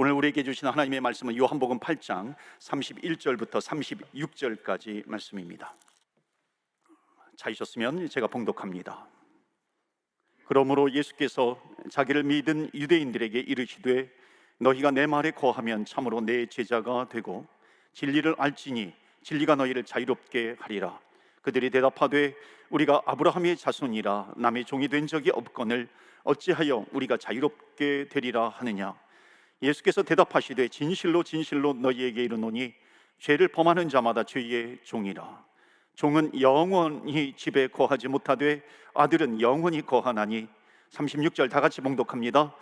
오늘 우리에게 주신 하나님의 말씀은 요한복음 8장 31절부터 36절까지 말씀입니다. 찾으셨으면 제가 봉독합니다. 그러므로 예수께서 자기를 믿은 유대인들에게 이르시되 너희가 내 말에 거하면 참으로 내 제자가 되고 진리를 알지니 진리가 너희를 자유롭게 하리라. 그들이 대답하되 우리가 아브라함의 자손이라 남의 종이 된 적이 없거늘 어찌하여 우리가 자유롭게 되리라 하느냐 예수께서 대답하시되 진실로 진실로 너희에게 이르노니 죄를 범하는 자마다 죄의 종이라 종은 영원히 집에 거하지 못하되 아들은 영원히 거하나니 36절 다 같이 봉독합니다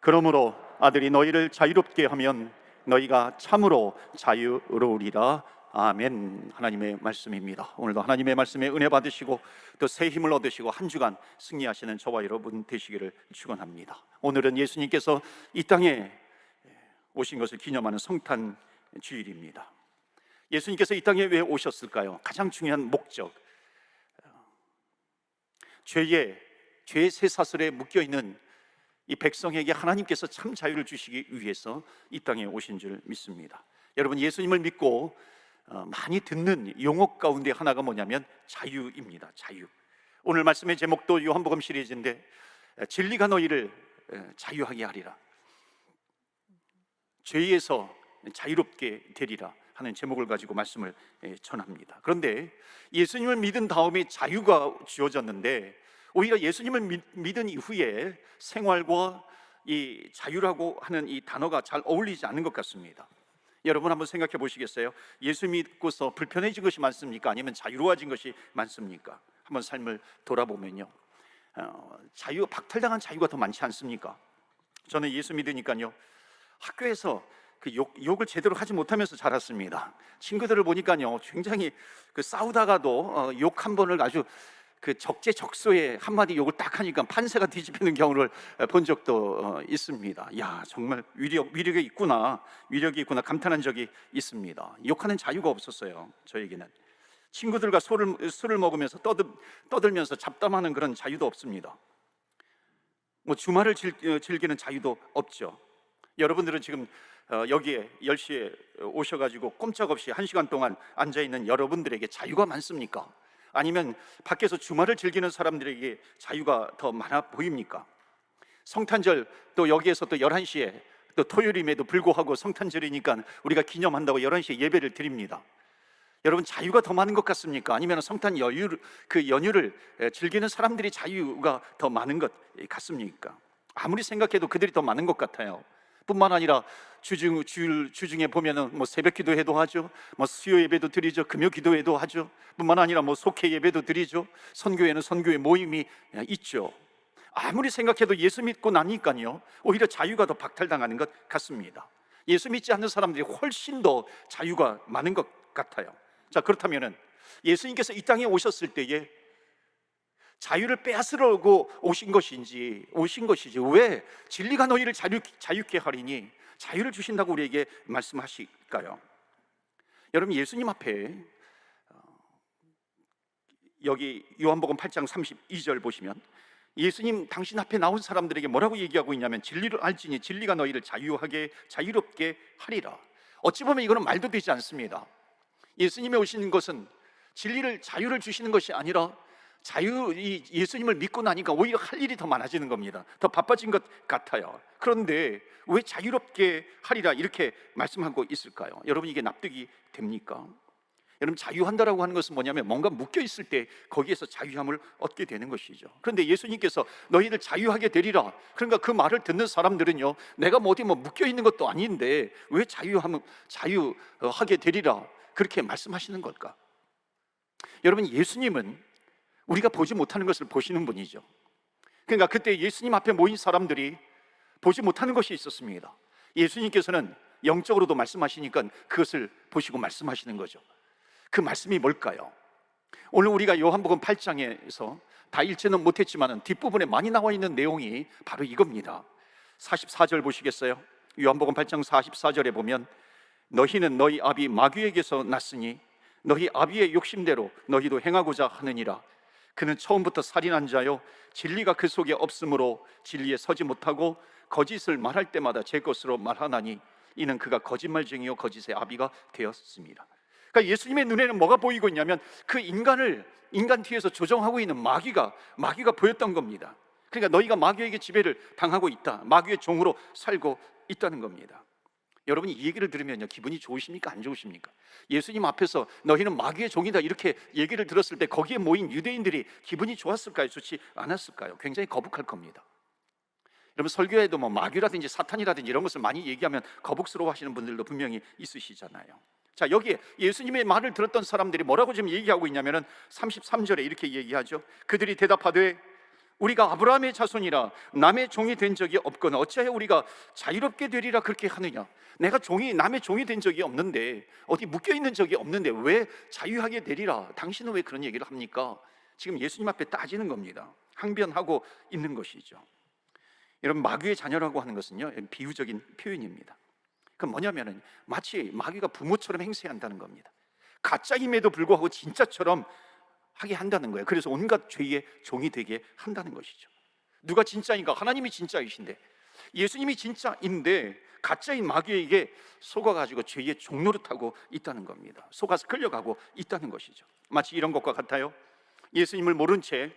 그러므로 아들이 너희를 자유롭게 하면 너희가 참으로 자유로우리라 아멘. 하나님의 말씀입니다. 오늘도 하나님의 말씀에 은혜 받으시고 또 새 힘을 얻으시고 한 주간 승리하시는 저와 여러분 되시기를 축원합니다. 오늘은 예수님께서 이 땅에 오신 것을 기념하는 성탄 주일입니다. 예수님께서 이 땅에 왜 오셨을까요? 가장 중요한 목적. 죄의 죄의 쇠사슬에 묶여 있는 이 백성에게 하나님께서 참 자유를 주시기 위해서 이 땅에 오신 줄 믿습니다. 여러분 예수님을 믿고 어, 많이 듣는 용어 가운데 하나가 뭐냐면 자유입니다. 자유. 오늘 말씀의 제목도 요한복음 시리즈인데 에, 진리가 너희를 에, 자유하게 하리라. 죄에서 자유롭게 되리라 하는 제목을 가지고 말씀을 에, 전합니다. 그런데 예수님을 믿은 다음에 자유가 주어졌는데 오히려 예수님을 믿, 믿은 이후에 생활과 이 자유라고 하는 이 단어가 잘 어울리지 않는 것 같습니다. 여러분 한번 생각해 보시겠어요? 예수 믿고서 불편해진 것이 많습니까? 아니면 자유로워진 것이 많습니까? 한번 삶을 돌아보면요. 어, 자유 박탈당한 자유가 더 많지 않습니까? 저는 예수 믿으니까요. 학교에서 그 욕, 욕을 제대로 하지 못하면서 자랐습니다. 친구들을 보니까요, 굉장히 그 싸우다가도 어, 욕한 번을 아주 그 적재적소에 한마디 욕을 딱 하니까 판세가 뒤집히는 경우를 본 적도 어, 있습니다. 야 정말 위력 위력이 있구나 위력이 있구나 감탄한 적이 있습니다. 욕하는 자유가 없었어요 저에게는 친구들과 술을 술을 먹으면서 떠들 떠들면서 잡담하는 그런 자유도 없습니다. 뭐 주말을 즐, 어, 즐기는 자유도 없죠. 여러분들은 지금 어, 여기에 10시에 오셔가지고 꼼짝없이 한 시간 동안 앉아 있는 여러분들에게 자유가 많습니까? 아니면 밖에서 주말을 즐기는 사람들에게 자유가 더 많아 보입니까? 성탄절 또 여기에서 또 11시에 또 토요일임에도 불구하고 성탄절이니까 우리가 기념한다고 11시에 예배를 드립니다. 여러분 자유가 더 많은 것 같습니까? 아니면 성탄 여유 그 연휴를 즐기는 사람들이 자유가 더 많은 것 같습니까? 아무리 생각해도 그들이 더 많은 것 같아요. 뿐만 아니라 주중 주일 주중에 보면은 뭐 새벽 기도회도 하죠. 뭐 수요 예배도 드리죠. 금요 기도회도 하죠. 뿐만 아니라 뭐 속회 예배도 드리죠. 선교회는 선교회 모임이 있죠. 아무리 생각해도 예수 믿고 나니까요. 오히려 자유가 더 박탈당하는 것 같습니다. 예수 믿지 않는 사람들이 훨씬 더 자유가 많은 것 같아요. 자, 그렇다면은 예수님께서 이 땅에 오셨을 때에 자유를 빼앗으려고 오신 것인지 오신 것이지 왜 진리가 너희를 자유, 자유케 하리니 자유를 주신다고 우리에게 말씀하실까요? 여러분 예수님 앞에 어, 여기 요한복음 8장 32절 보시면 예수님 당신 앞에 나온 사람들에게 뭐라고 얘기하고 있냐면 진리를 알지니 진리가 너희를 자유하게 자유롭게 하리라. 어찌 보면 이거는 말도 되지 않습니다. 예수님이 오시는 것은 진리를 자유를 주시는 것이 아니라 자유 이 예수님을 믿고 나니까 오히려 할 일이 더 많아지는 겁니다. 더 바빠진 것 같아요. 그런데 왜 자유롭게 하리라 이렇게 말씀하고 있을까요? 여러분 이게 납득이 됩니까? 여러분 자유한다라고 하는 것은 뭐냐면 뭔가 묶여 있을 때 거기에서 자유함을 얻게 되는 것이죠. 그런데 예수님께서 너희들 자유하게 되리라. 그러니까 그 말을 듣는 사람들은요, 내가 뭐 어디 뭐 묶여 있는 것도 아닌데 왜 자유하면 자유하게 되리라 그렇게 말씀하시는 걸까? 여러분 예수님은 우리가 보지 못하는 것을 보시는 분이죠. 그러니까 그때 예수님 앞에 모인 사람들이 보지 못하는 것이 있었습니다. 예수님께서는 영적으로도 말씀하시니까 그것을 보시고 말씀하시는 거죠. 그 말씀이 뭘까요? 오늘 우리가 요한복음 8장에서 다 읽지는 못했지만 뒷부분에 많이 나와 있는 내용이 바로 이겁니다. 44절 보시겠어요? 요한복음 8장 44절에 보면 너희는 너희 아비 마귀에게서 났으니 너희 아비의 욕심대로 너희도 행하고자 하느니라 그는 처음부터 살인한 자요 진리가 그 속에 없으므로 진리에 서지 못하고 거짓을 말할 때마다 제 것으로 말하나니 이는 그가 거짓말쟁이요 거짓의 아비가 되었습니다. 그러니까 예수님의 눈에는 뭐가 보이고 있냐면 그 인간을 인간 뒤에서 조정하고 있는 마귀가 마귀가 보였던 겁니다. 그러니까 너희가 마귀에게 지배를 당하고 있다. 마귀의 종으로 살고 있다는 겁니다. 여러분이 이 얘기를 들으면요 기분이 좋으십니까 안 좋으십니까? 예수님 앞에서 너희는 마귀의 종이다 이렇게 얘기를 들었을 때 거기에 모인 유대인들이 기분이 좋았을까요? 좋지 않았을까요? 굉장히 거북할 겁니다. 여러분 설교에도 뭐 마귀라든지 사탄이라든지 이런 것을 많이 얘기하면 거북스러워하시는 분들도 분명히 있으시잖아요. 자 여기에 예수님의 말을 들었던 사람들이 뭐라고 지금 얘기하고 있냐면은 33절에 이렇게 얘기하죠. 그들이 대답하되 우리가 아브라함의 자손이라 남의 종이 된 적이 없거나 어찌하여 우리가 자유롭게 되리라 그렇게 하느냐? 내가 종이 남의 종이 된 적이 없는데 어디 묶여 있는 적이 없는데 왜 자유하게 되리라? 당신은 왜 그런 얘기를 합니까? 지금 예수님 앞에 따지는 겁니다. 항변하고 있는 것이죠. 여러분 마귀의 자녀라고 하는 것은요 비유적인 표현입니다. 그 뭐냐면은 마치 마귀가 부모처럼 행세한다는 겁니다. 가짜임에도 불구하고 진짜처럼 하게 한다는 거예요. 그래서 온갖 죄의 종이 되게 한다는 것이죠. 누가 진짜인가? 하나님이 진짜이신데 예수님이 진짜인데 가짜인 마귀에게 속아가지고 죄의 종노릇하고 있다는 겁니다. 속아서 끌려가고 있다는 것이죠. 마치 이런 것과 같아요. 예수님을 모른 채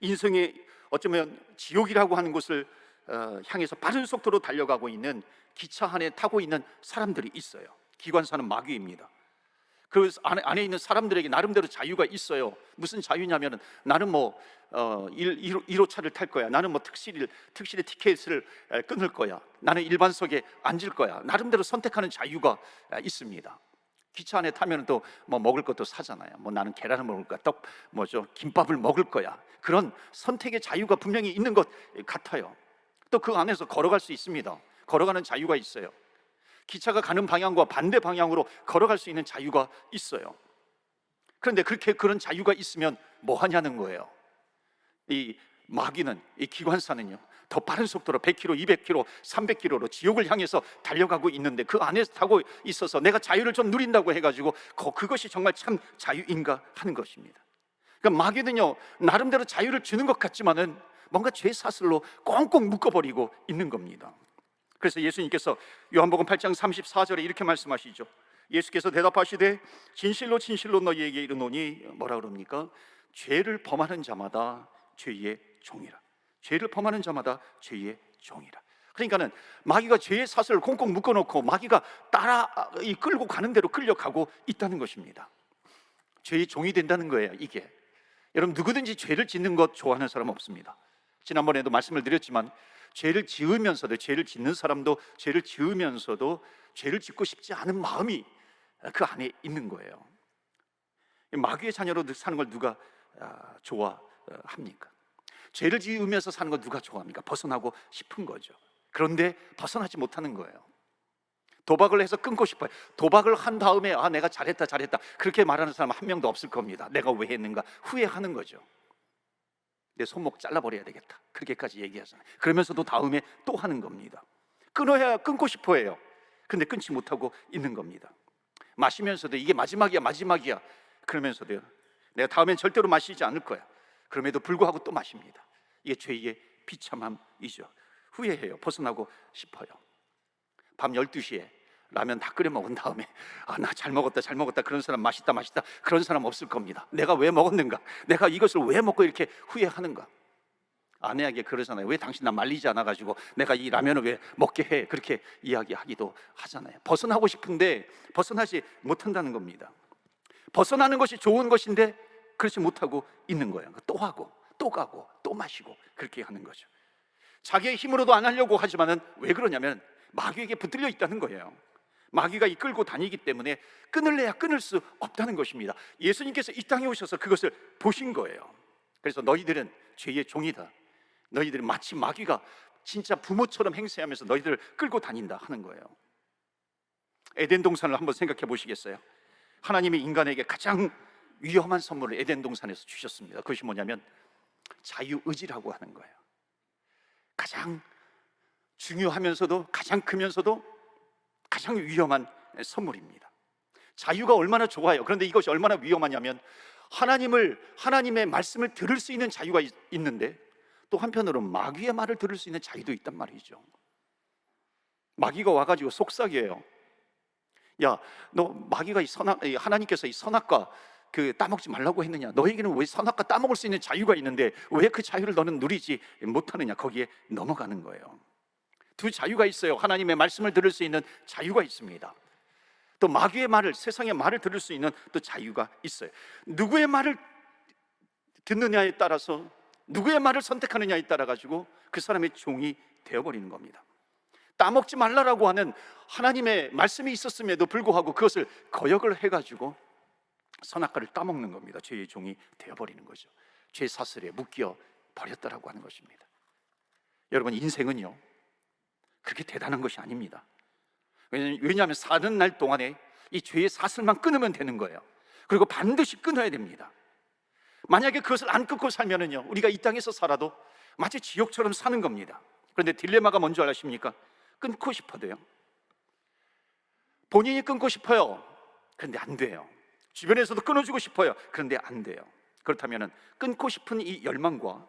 인생의 어쩌면 지옥이라고 하는 곳을 어, 향해서 빠른 속도로 달려가고 있는 기차 안에 타고 있는 사람들이 있어요. 기관사는 마귀입니다. 그 안에, 안에 있는 사람들에게 나름대로 자유가 있어요. 무슨 자유냐면은 나는 뭐 어, 1, 1호, 차를 탈 거야. 나는 뭐 특실 특실의 티켓을 에, 끊을 거야. 나는 일반석에 앉을 거야. 나름대로 선택하는 자유가 에, 있습니다. 기차 안에 타면 또 뭐 먹을 것도 사잖아요. 뭐 나는 계란을 먹을 거야. 떡 뭐죠? 김밥을 먹을 거야. 그런 선택의 자유가 분명히 있는 것 같아요. 또 그 안에서 걸어갈 수 있습니다. 걸어가는 자유가 있어요. 기차가 가는 방향과 반대 방향으로 걸어갈 수 있는 자유가 있어요. 그런데 그렇게 그런 자유가 있으면 뭐 하냐는 거예요. 이 마귀는 이 기관사는요. 더 빠른 속도로 100km, 200km, 300km로 지옥을 향해서 달려가고 있는데 그 안에 타고 있어서 내가 자유를 좀 누린다고 해가지고 그것이 정말 참 자유인가 하는 것입니다. 그러니까 마귀는요 나름대로 자유를 주는 것 같지만은 뭔가 죄 사슬로 꽁꽁 묶어버리고 있는 겁니다. 그래서 예수님께서 요한복음 8장 34절에 이렇게 말씀하시죠. 예수께서 대답하시되 진실로 진실로 너희에게 이르노니 뭐라 그럽니까? 죄를 범하는 자마다 죄의 종이라. 죄를 범하는 자마다 죄의 종이라. 그러니까는 마귀가 죄의 사슬을 꽁꽁 묶어놓고 마귀가 따라 이 끌고 가는 대로 끌려가고 있다는 것입니다. 죄의 종이 된다는 거예요. 이게 여러분 누구든지 죄를 짓는 것 좋아하는 사람 없습니다. 지난번에도 말씀을 드렸지만 죄를 지으면서도 죄를 짓는 사람도 죄를 지으면서도 죄를 짓고 싶지 않은 마음이 그 안에 있는 거예요. 마귀의 자녀로 사는 걸 누가 아, 좋아합니까? 죄를 지으면서 사는 걸 누가 좋아합니까? 벗어나고 싶은 거죠. 그런데 벗어나지 못하는 거예요. 도박을 해서 끊고 싶어요. 도박을 한 다음에 아 내가 잘했다 잘했다 그렇게 말하는 사람 한 명도 없을 겁니다. 내가 왜 했는가 후회하는 거죠. 내 손목 잘라버려야 되겠다. 그렇게까지 얘기하잖아요. 그러면서도 다음에 또 하는 겁니다. 끊어야 끊고 싶어 해요. 근데 끊지 못하고 있는 겁니다. 마시면서도 이게 마지막이야, 마지막이야. 그러면서도요. 내가 다음엔 절대로 마시지 않을 거야. 그럼에도 불구하고 또 마십니다. 이게 죄의 비참함이죠. 후회해요. 벗어나고 싶어요. 밤 12시에 라면 다 끓여 먹은 다음에 아 나 잘 먹었다 잘 먹었다 그런 사람 맛있다 맛있다 그런 사람 없을 겁니다. 내가 왜 먹었는가? 내가 이것을 왜 먹고 이렇게 후회하는가? 아내에게 그러잖아요. 왜 당신 나 말리지 않아 가지고 내가 이 라면을 왜 먹게 해? 그렇게 이야기하기도 하잖아요. 벗어나고 싶은데 벗어나지 못한다는 겁니다. 벗어나는 것이 좋은 것인데 그렇지 못하고 있는 거예요. 또 하고 또 가고 또 마시고 그렇게 하는 거죠. 자기의 힘으로도 안 하려고 하지만은 왜 그러냐면 마귀에게 붙들려 있다는 거예요. 마귀가 이끌고 다니기 때문에 끊을래야 끊을 수 없다는 것입니다. 예수님께서 이 땅에 오셔서 그것을 보신 거예요. 그래서 너희들은 죄의 종이다. 너희들은 마치 마귀가 진짜 부모처럼 행세하면서 너희들을 끌고 다닌다 하는 거예요. 에덴 동산을 한번 생각해 보시겠어요? 하나님이 인간에게 가장 위험한 선물을 에덴 동산에서 주셨습니다. 그것이 뭐냐면 자유의지라고 하는 거예요. 가장 중요하면서도 가장 크면서도 가장 위험한 선물입니다. 자유가 얼마나 좋아요. 그런데 이것이 얼마나 위험하냐면 하나님을 하나님의 말씀을 들을 수 있는 자유가 있, 있는데 또 한편으로 마귀의 말을 들을 수 있는 자유도 있단 말이죠. 마귀가 와가지고 속삭여요. 야, 너 마귀가 이 선악, 이 하나님께서 이 선악과 그 따먹지 말라고 했느냐? 너에게는 왜 선악과 따먹을 수 있는 자유가 있는데 왜 그 자유를 너는 누리지 못하느냐? 거기에 넘어가는 거예요. 두 자유가 있어요. 하나님의 말씀을 들을 수 있는 자유가 있습니다. 또 마귀의 말을 세상의 말을 들을 수 있는 또 자유가 있어요. 누구의 말을 듣느냐에 따라서 누구의 말을 선택하느냐에 따라 가지고 그 사람의 종이 되어 버리는 겁니다. 따먹지 말라라고 하는 하나님의 말씀이 있었음에도 불구하고 그것을 거역을 해 가지고 선악과를 따먹는 겁니다. 죄의 종이 되어 버리는 거죠. 죄 사슬에 묶여 버렸다라고 하는 것입니다. 여러분 인생은요. 그렇게 대단한 것이 아닙니다. 왜냐하면- 왜냐하면 사는 날 동안에 이 죄의 사슬만 끊으면 되는 거예요. 그리고 반드시 끊어야 됩니다. 만약에 그것을 안 끊고 살면은요, 우리가 이 땅에서 살아도 마치 지옥처럼 사는 겁니다. 그런데 딜레마가 뭔지 아십니까? 끊고 싶어도요. 본인이 끊고 싶어요. 그런데 안 돼요. 주변에서도 끊어주고 싶어요. 그런데 안 돼요. 그렇다면은 끊고 싶은 이 열망과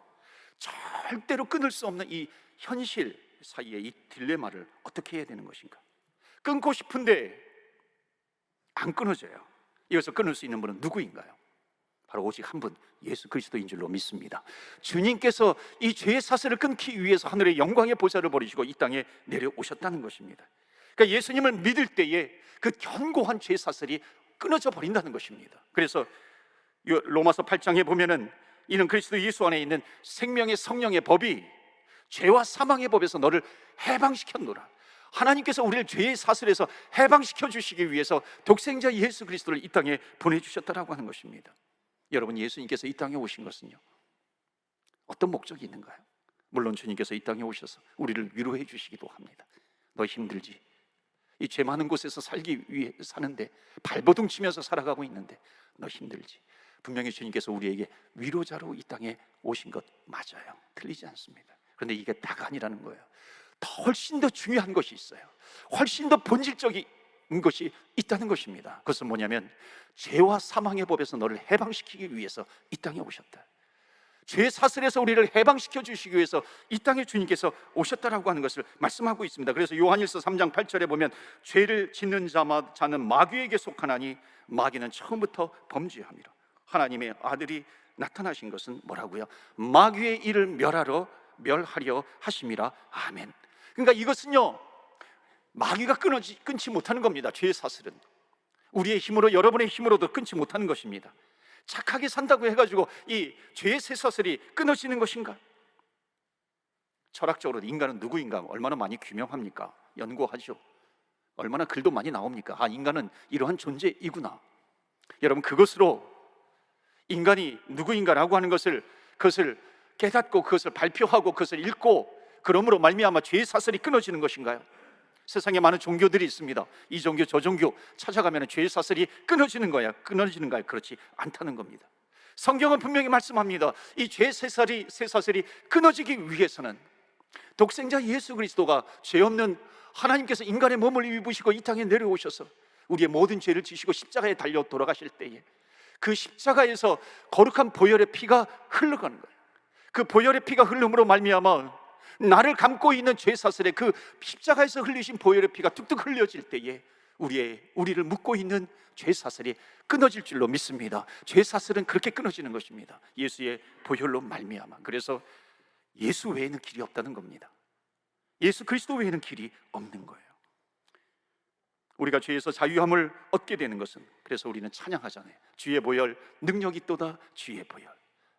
절대로 끊을 수 없는 이 현실 사이의 이 딜레마를 어떻게 해야 되는 것인가? 끊고 싶은데 안 끊어져요. 이것을 끊을 수 있는 분은 누구인가요? 바로 오직 한 분, 예수 그리스도인 줄로 믿습니다. 주님께서 이 죄의 사슬을 끊기 위해서 하늘의 영광의 보좌를 버리시고 이 땅에 내려오셨다는 것입니다. 그러니까 예수님을 믿을 때에 그 견고한 죄 사슬이 끊어져 버린다는 것입니다. 그래서 요 로마서 8장에 보면은 이는 그리스도 예수 안에 있는 생명의 성령의 법이 죄와 사망의 법에서 너를 해방시켰노라. 하나님께서 우리를 죄의 사슬에서 해방시켜 주시기 위해서 독생자 예수 그리스도를 이 땅에 보내 주셨다라고 하는 것입니다. 여러분 예수님께서 이 땅에 오신 것은요. 어떤 목적이 있는가요? 물론 주님께서 이 땅에 오셔서 우리를 위로해 주시기도 합니다. 너 힘들지? 이 죄 많은 곳에서 살기 위해 사는데 발버둥 치면서 살아가고 있는데 너 힘들지? 분명히 주님께서 우리에게 위로자로 이 땅에 오신 것 맞아요. 틀리지 않습니다. 그런데 이게 다가 아니라는 거예요. 더 훨씬 더 중요한 것이 있어요. 훨씬 더 본질적인 것이 있다는 것입니다. 그것은 뭐냐면 죄와 사망의 법에서 너를 해방시키기 위해서 이 땅에 오셨다. 죄 사슬에서 우리를 해방시켜 주시기 위해서 이 땅에 주님께서 오셨다라고 하는 것을 말씀하고 있습니다. 그래서 요한일서 3장 8절에 보면 죄를 짓는 자는 마귀에게 속하나니 마귀는 처음부터 범죄함이라. 하나님의 아들이 나타나신 것은 뭐라고요? 마귀의 일을 멸하러 멸하려 하심이라. 아멘. 그러니까 이것은요. 마귀가 끊어지 끊지 못하는 겁니다. 죄의 사슬은 우리의 힘으로 여러분의 힘으로도 끊지 못하는 것입니다. 착하게 산다고 해가지고 이 죄의 쇠사슬이 끊어지는 것인가? 철학적으로 인간은 누구인가 얼마나 많이 규명합니까? 연구하죠. 얼마나 글도 많이 나옵니까? 아 인간은 이러한 존재이구나. 여러분 그것으로 인간이 누구인가라고 하는 것을 그것을 깨닫고 그것을 발표하고 그것을 읽고 그러므로 말미암아 죄의 사슬이 끊어지는 것인가요? 세상에 많은 종교들이 있습니다. 이 종교 저 종교 찾아가면 죄의 사슬이 끊어지는 거야. 끊어지는가요? 그렇지 않다는 겁니다. 성경은 분명히 말씀합니다. 이 죄의 사슬이 새 사슬이 끊어지기 위해서는 독생자 예수 그리스도가 죄 없는 하나님께서 인간의 몸을 입으시고 이 땅에 내려오셔서 우리의 모든 죄를 지시고 십자가에 달려 돌아가실 때에 그 십자가에서 거룩한 보혈의 피가 흘러가는 거예요. 그 보혈의 피가 흘름으로 말미암아 나를 감고 있는 죄 사슬에 그 십자가에서 흘리신 보혈의 피가 뚝뚝 흘려질 때에 우리의 우리를 묶고 있는 죄 사슬이 끊어질 줄로 믿습니다. 죄 사슬은 그렇게 끊어지는 것입니다. 예수의 보혈로 말미암아. 그래서 예수 외에는 길이 없다는 겁니다. 예수 그리스도 외에는 길이 없는 거예요. 우리가 죄에서 자유함을 얻게 되는 것은 그래서 우리는 찬양하잖아요. 주의 보혈 능력이 또다 주의 보혈.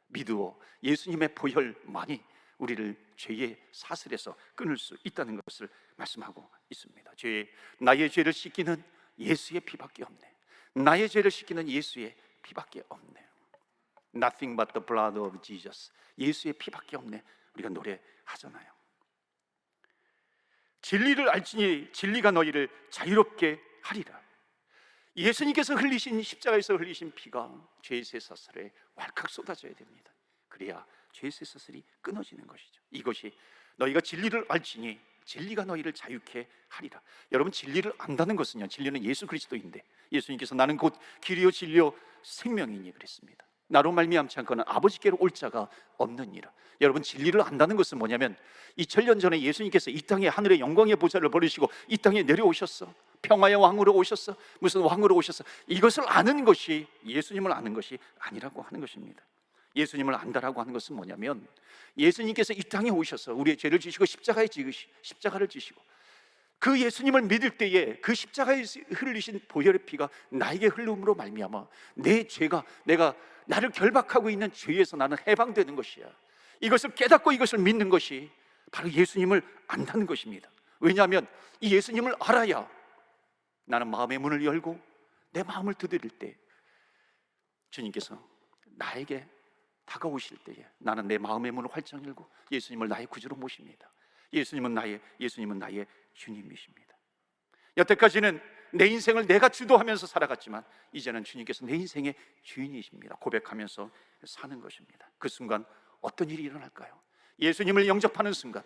믿으오 예수님의 보혈만이 우리를 죄의 사슬에서 끊을 수 있다는 것을 말씀하고 있습니다. 죄 나의 죄를 씻기는 예수의 피밖에 없네. 나의 죄를 씻기는 예수의 피밖에 없네. Nothing but the blood of Jesus. 예수의 피밖에 없네. 우리가 노래하잖아요. 진리를 알지니 진리가 너희를 자유롭게 하리라. 예수님께서 흘리신 십자가에서 흘리신 피가 죄의 쇠사슬에 왈칵 쏟아져야 됩니다. 그래야 죄의 쇠사슬이 끊어지는 것이죠. 이것이 너희가 진리를 알지니 진리가 너희를 자유케 하리라. 여러분 진리를 안다는 것은요. 진리는 예수 그리스도인데 예수님께서 나는 곧 길이요 진리요 생명이니 그랬습니다. 나로 말미암지 않고는 아버지께로 올 자가 없느니라. 여러분 진리를 안다는 것은 뭐냐면 2000년 전에 예수님께서 이 땅에 하늘의 영광의 보좌를 버리시고 이 땅에 내려오셨어. 평화의 왕으로 오셨어. 무슨 왕으로 오셨어. 이것을 아는 것이 예수님을 아는 것이 아니라고 하는 것입니다. 예수님을 안다라고 하는 것은 뭐냐면 예수님께서 이 땅에 오셔서 우리의 죄를 지시고 십자가에 지으시 십자가를 지시고 그 예수님을 믿을 때에 그 십자가에 흘리신 보혈의 피가 나에게 흘름으로 말미암아 내 죄가 내가 나를 결박하고 있는 죄에서 나는 해방되는 것이야. 이것을 깨닫고 이것을 믿는 것이 바로 예수님을 안다는 것입니다. 왜냐하면 이 예수님을 알아야 나는 마음의 문을 열고 내 마음을 두드릴 때 주님께서 나에게 다가오실 때에 나는 내 마음의 문을 활짝 열고 예수님을 나의 구주로 모십니다. 예수님은 나의 예수님은 나의 주님이십니다. 여태까지는 내 인생을 내가 주도하면서 살아갔지만 이제는 주님께서 내 인생의 주인이십니다. 고백하면서 사는 것입니다. 그 순간 어떤 일이 일어날까요? 예수님을 영접하는 순간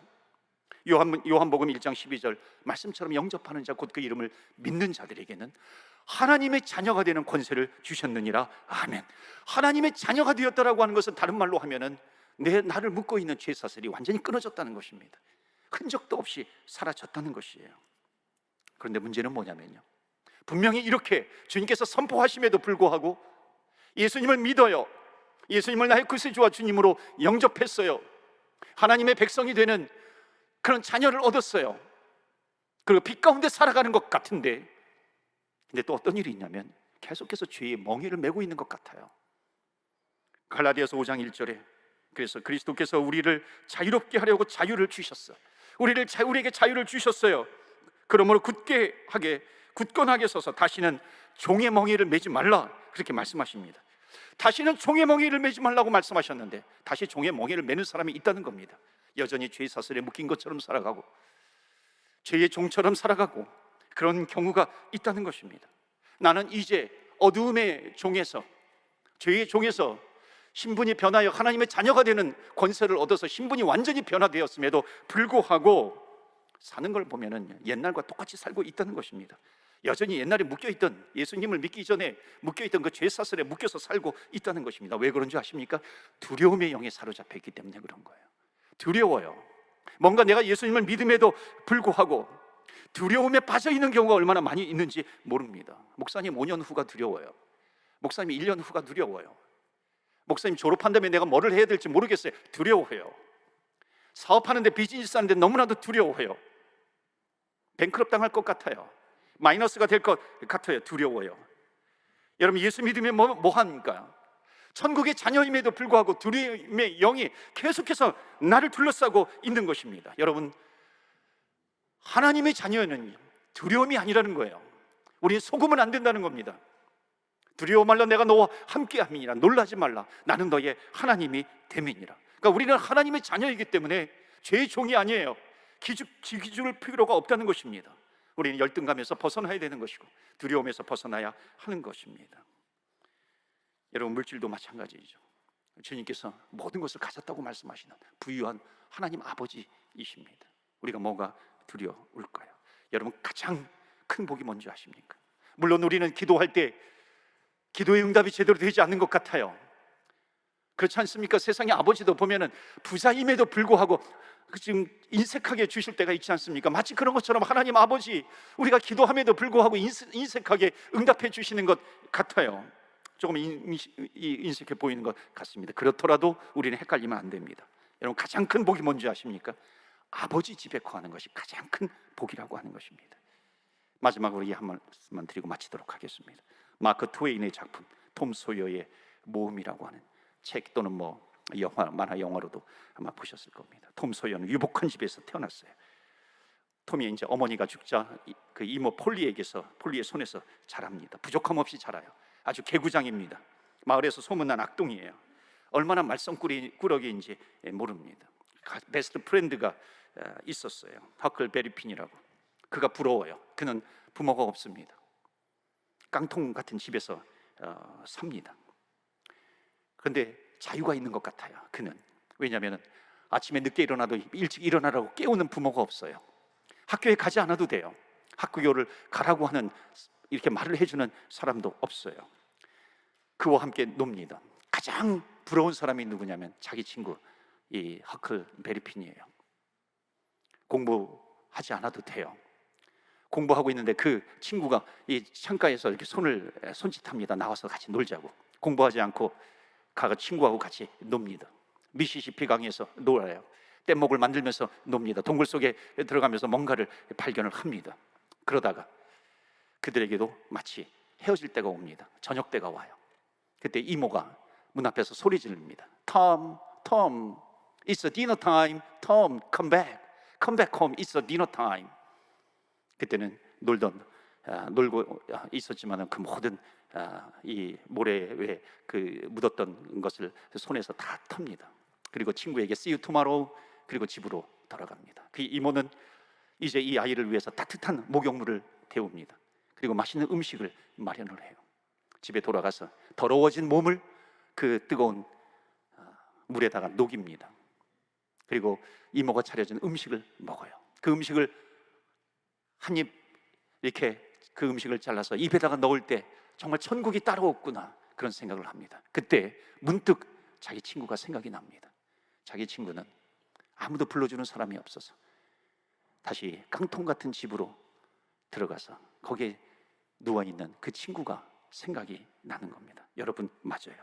요한, 요한복음 1장 12절 말씀처럼 영접하는 자 곧 그 이름을 믿는 자들에게는 하나님의 자녀가 되는 권세를 주셨느니라. 아멘. 하나님의 자녀가 되었다라고 하는 것은 다른 말로 하면은 내 나를 묶고 있는 죄 사슬이 완전히 끊어졌다는 것입니다. 흔적도 없이 사라졌다는 것이에요. 그런데 문제는 뭐냐면요. 분명히 이렇게 주님께서 선포하심에도 불구하고 예수님을 믿어요. 예수님을 나의 구세주와 주님으로 영접했어요. 하나님의 백성이 되는 그런 자녀를 얻었어요. 그리고 빛 가운데 살아가는 것 같은데, 근데 또 어떤 일이 있냐면 계속해서 죄의 멍에를 메고 있는 것 같아요. 갈라디아서 5장 1절에 그래서 그리스도께서 우리를 자유롭게 하려고 자유를 주셨어. 우리를 자, 우리에게 자유를 주셨어요. 그러므로 굳게 하게 굳건하게 서서 다시는 종의 멍에를 매지 말라 그렇게 말씀하십니다. 다시는 종의 멍에를 매지 말라고 말씀하셨는데 다시 종의 멍에를 매는 사람이 있다는 겁니다. 여전히 죄 사슬에 묶인 것처럼 살아가고 죄의 종처럼 살아가고 그런 경우가 있다는 것입니다. 나는 이제 어두움의 종에서 죄의 종에서 신분이 변하여 하나님의 자녀가 되는 권세를 얻어서 신분이 완전히 변화되었음에도 불구하고 사는 걸 보면은 옛날과 똑같이 살고 있다는 것입니다. 여전히 옛날에 묶여 있던 예수님을 믿기 전에 묶여 있던 그 죄 사슬에 묶여서 살고 있다는 것입니다. 왜 그런 줄 아십니까? 두려움의 영에 사로잡혀 있기 때문에 그런 거예요. 두려워요. 뭔가 내가 예수님을 믿음에도 불구하고 두려움에 빠져 있는 경우가 얼마나 많이 있는지 모릅니다. 목사님 5년 후가 두려워요. 목사님 1년 후가 두려워요. 목사님 졸업한다면 내가 뭐를 해야 될지 모르겠어요. 두려워해요. 사업하는데 비즈니스 하는데 너무나도 두려워해요. 뱅크럽 당할 것 같아요. 마이너스가 될 것 같아요. 두려워요. 여러분 예수 믿으면 뭐, 뭐 합니까? 천국의 자녀임에도 불구하고 두려움의 영이 계속해서 나를 둘러싸고 있는 것입니다. 여러분, 하나님의 자녀는 두려움이 아니라는 거예요. 우리는 속으면 안 된다는 겁니다. 두려워 말라 내가 너와 함께 함이니라 놀라지 말라 나는 너의 하나님이 됨이니라. 그러니까 우리는 하나님의 자녀이기 때문에 죄의 종이 아니에요. 기죽 기죽을 필요가 없다는 것입니다. 우리는 열등감에서 벗어나야 되는 것이고 두려움에서 벗어나야 하는 것입니다. 여러분 물질도 마찬가지죠. 주님께서 모든 것을 가졌다고 말씀하시는 부유한 하나님 아버지이십니다. 우리가 뭐가 두려울까요? 여러분 가장 큰 복이 뭔지 아십니까? 물론 우리는 기도할 때 기도의 응답이 제대로 되지 않는 것 같아요. 그렇지 않습니까? 세상의 아버지도 보면은 부자임에도 불구하고 그 지금 인색하게 주실 때가 있지 않습니까? 마치 그런 것처럼 하나님 아버지 우리가 기도함에도 불구하고 인색하게 응답해 주시는 것 같아요. 조금 인식해 보이는 것 같습니다. 그렇더라도 우리는 헷갈리면 안 됩니다. 여러분 가장 큰 복이 뭔지 아십니까? 아버지 집에 거하는 것이 가장 큰 복이라고 하는 것입니다. 마지막으로 이 한 말씀만 드리고 마치도록 하겠습니다. 마크 트웨인의 작품 톰 소여의 모험이라고 하는 책 또는 뭐 영화 만화 영화로도 아마 보셨을 겁니다. 톰 소여는 유복한 집에서 태어났어요. 톰이 이제 어머니가 죽자 그 이모 폴리에게서 폴리의 손에서 자랍니다. 부족함 없이 자라요. 아주 개구장입니다. 마을에서 소문난 악동이에요. 얼마나 말썽꾸러기인지 모릅니다. 베스트 프렌드가 어, 있었어요. 허클 베리핀이라고. 그가 부러워요. 그는 부모가 없습니다. 깡통 같은 집에서 어, 삽니다. 그런데 자유가 있는 것 같아요. 그는 왜냐하면 아침에 늦게 일어나도 일찍 일어나라고 깨우는 부모가 없어요. 학교에 가지 않아도 돼요. 학교를 가라고 하는 이렇게 말을 해주는 사람도 없어요. 그와 함께 놉니다. 가장 부러운 사람이 누구냐면 자기 친구 이 허클 베리핀이에요. 공부하지 않아도 돼요. 공부하고 있는데 그 친구가 이 창가에서 이렇게 손을 손짓합니다. 나와서 같이 놀자고. 공부하지 않고 가가 친구하고 같이 놉니다. 미시시피 강에서 놀아요. 뗏목을 만들면서 놉니다. 동굴 속에 들어가면서 뭔가를 발견을 합니다. 그러다가 그들에게도 마치 헤어질 때가 옵니다. 저녁 때가 와요. 그때 이모가 문 앞에서 소리 지릅니다. Tom, Tom, it's dinner time. Tom, come back, come back home. It's dinner time. 그때는 놀던 아, 놀고 아, 있었지만은 그 모든 아, 이 모래에 그 묻었던 것을 손에서 다 텁니다. 그리고 친구에게 see you tomorrow 그리고 집으로 돌아갑니다. 그 이모는 이제 이 아이를 위해서 따뜻한 목욕물을 데웁니다. 그리고 맛있는 음식을 마련을 해요. 집에 돌아가서 더러워진 몸을 그 뜨거운 아, 물에다가 녹입니다. 그리고 이모가 차려준 음식을 먹어요. 그 음식을 한 입 이렇게 그 음식을 잘라서 입에다가 넣을 때 정말 천국이 따로 없구나 그런 생각을 합니다. 그때 문득 자기 친구가 생각이 납니다. 자기 친구는 아무도 불러주는 사람이 없어서 다시 깡통 같은 집으로 들어가서 거기에 누워 있는 그 친구가 생각이 나는 겁니다. 여러분 맞아요.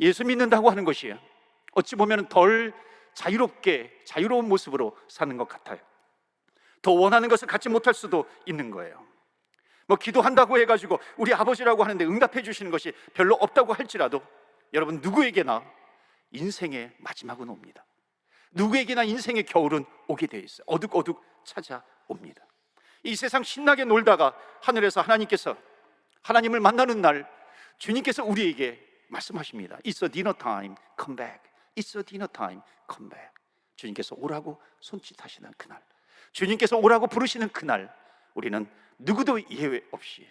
예수 믿는다고 하는 것이 어찌 보면 덜 자유롭게 자유로운 모습으로 사는 것 같아요. 더 원하는 것을 갖지 못할 수도 있는 거예요. 뭐 기도한다고 해가지고 우리 아버지라고 하는데 응답해 주시는 것이 별로 없다고 할지라도 여러분 누구에게나 인생의 마지막은 옵니다. 누구에게나 인생의 겨울은 오게 돼 있어요. 어둑어둑 찾아옵니다. 이 세상 신나게 놀다가 하늘에서 하나님께서 하나님을 만나는 날 주님께서 우리에게 말씀하십니다. It's a dinner time, come back. It's a dinner time, come back. 주님께서 오라고 손짓하시는 그날, 주님께서 오라고 부르시는 그날, 우리는 누구도 예외 없이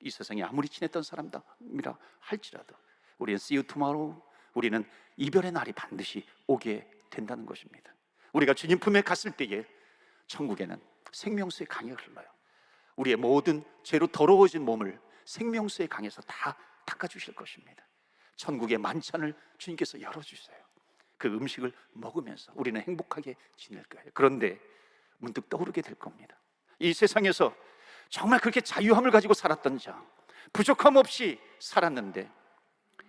이 세상에 아무리 친했던 사람이라 할지라도 우리는 see you tomorrow. 우리는 이별의 날이 반드시 오게 된다는 것입니다. 우리가 주님 품에 갔을 때에 천국에는 생명수의 강이 흘러요. 우리의 모든 죄로 더러워진 몸을 생명수의 강에서 다 닦아 주실 것입니다. 천국의 만찬을 주님께서 열어 주세요. 그 음식을 먹으면서 우리는 행복하게 지낼 거예요. 그런데 문득 떠오르게 될 겁니다. 이 세상에서 정말 그렇게 자유함을 가지고 살았던 자, 부족함 없이 살았는데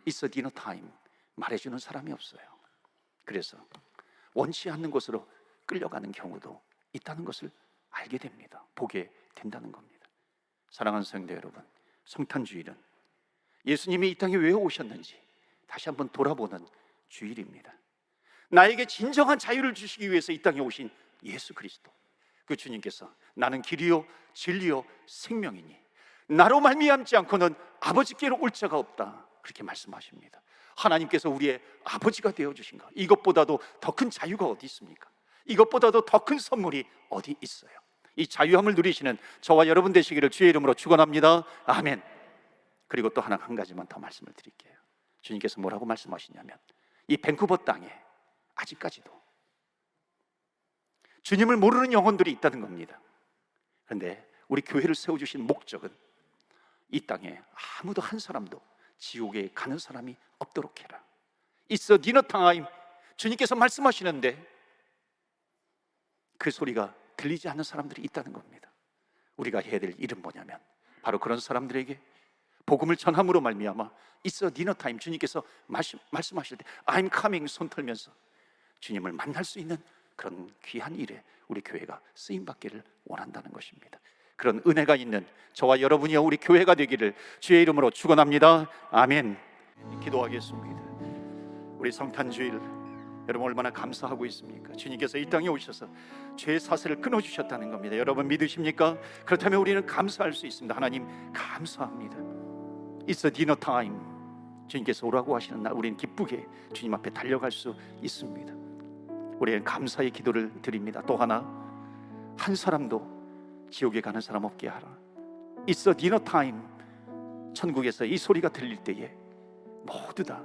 있어 디너 타임 말해주는 사람이 없어요. 그래서 원치 않는 곳으로 끌려가는 경우도 있다는 것을 알게 됩니다. 보게 된다는 겁니다. 사랑하는 성도 여러분, 성탄주일은 예수님이 이 땅에 왜 오셨는지 다시 한번 돌아보는 주일입니다. 나에게 진정한 자유를 주시기 위해서 이 땅에 오신 예수 그리스도. 그 주님께서 나는 길이요 진리요 생명이니 나로 말미암지 않고는 아버지께로 올 자가 없다. 그렇게 말씀하십니다. 하나님께서 우리의 아버지가 되어 주신 것. 이것보다도 더 큰 자유가 어디 있습니까? 이것보다도 더 큰 선물이 어디 있어요? 이 자유함을 누리시는 저와 여러분 되시기를 주의 이름으로 축원합니다. 아멘. 그리고 또 하나 한 가지만 더 말씀을 드릴게요. 주님께서 뭐라고 말씀하시냐면 이 밴쿠버 땅에 아직까지도 주님을 모르는 영혼들이 있다는 겁니다. 그런데 우리 교회를 세워 주신 목적은 이 땅에 아무도 한 사람도 지옥에 가는 사람이 없도록 해라. 있어 디너 타임 주님께서 말씀하시는데 그 소리가 들리지 않는 사람들이 있다는 겁니다. 우리가 해야 될 일은 뭐냐면 바로 그런 사람들에게 복음을 전함으로 말미암아 있어 디너 타임 주님께서 말씀, 말씀하실 때 I'm coming 손 털면서 주님을 만날 수 있는 그런 귀한 일에 우리 교회가 쓰임 받기를 원한다는 것입니다. 그런 은혜가 있는 저와 여러분이여 우리 교회가 되기를 주의 이름으로 축원합니다. 아멘. 기도하겠습니다. 우리 성탄 주일 여러분 얼마나 감사하고 있습니까? 주님께서 이 땅에 오셔서 죄 사슬을 끊어 주셨다는 겁니다. 여러분 믿으십니까? 그렇다면 우리는 감사할 수 있습니다. 하나님 감사합니다. It's a dinner time. 주님께서 오라고 하시는 날 우리는 기쁘게 주님 앞에 달려갈 수 있습니다. 우리는 감사의 기도를 드립니다. 또 하나 한 사람도 지옥에 가는 사람 없게 하라. It's a dinner time. 천국에서 이 소리가 들릴 때에 모두 다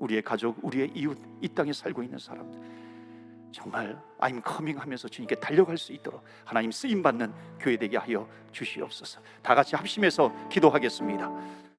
우리의 가족, 우리의 이웃, 이 땅에 살고 있는 사람들 정말 I'm coming 하면서 주님께 달려갈 수 있도록 하나님 쓰임 받는 교회 되게 하여 주시옵소서. 다 같이 합심해서 기도하겠습니다.